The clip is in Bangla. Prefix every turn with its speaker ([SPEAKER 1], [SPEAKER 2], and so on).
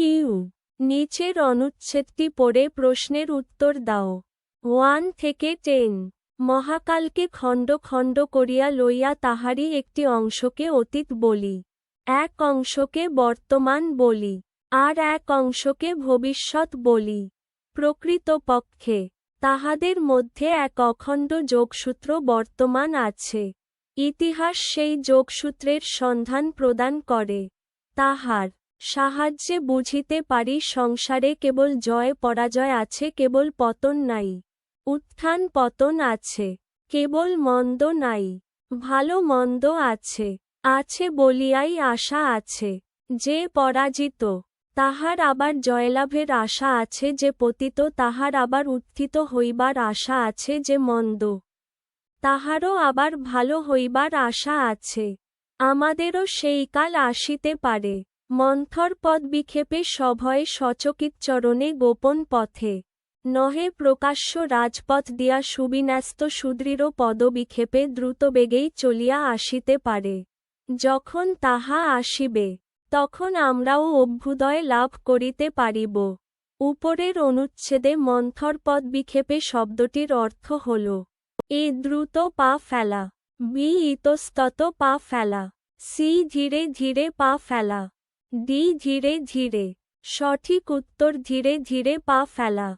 [SPEAKER 1] কিউ। নিচের অনুচ্ছেদটি পড়ে প্রশ্নের উত্তর দাও। ওয়ান থেকে টেন। মহাকালকে খণ্ড খণ্ড করিয়া লইয়া তাহারই একটি অংশকে অতীত বলি। এক অংশকে বর্তমান বলি। আর এক অংশকে ভবিষ্যৎ বলি। প্রকৃতপক্ষে, তাহাদের মধ্যে এক অখণ্ড যোগসূত্র বর্তমান আছে। ইতিহাস সেই যোগসূত্রের সন্ধান প্রদান করে। তাহার সাহায্যে বুঝিতে পারি সংসারে কেবল জয় পরাজয় আছে, কেবল পতন নাই। উত্থান পতন আছে, কেবল মন্দ নাই। ভালো মন্দ আছে আছে বলিয়াই আশা আছে, যে পরাজিত, তাহার আবার জয়লাভের আশা আছে, যে পতিত, তাহার আবার উত্থিত হইবার আশা আছে, যে মন্দ। তাহারও আবার ভালো হইবার আশা আছে। আমাদেরও সেই কাল আসিতে পারে। মন্থর পদ বিক্ষেপে সভয়ে সচকিত চরণে গোপন পথে। নহে প্রকাশ্য রাজপথ দিয়া সুবিন্যস্ত সুদৃঢ় পদবিক্ষেপে দ্রুতবেগেই চলিয়া আসিতে পারে। যখন তাহা আসিবে, তখন আমরাও অভ্যুদয় লাভ করিতে পারিব। উপরের অনুচ্ছেদে মন্থর পদ বিক্ষেপে শব্দটির অর্থ হল, এ দ্রুত পা ফেলা, বি ইতস্তত পা ফেলা, সি ধীরে ধীরে পা ফেলা। ডি ধীরে ধীরে সঠিক উত্তর ধীরে ধীরে পা ফেলা।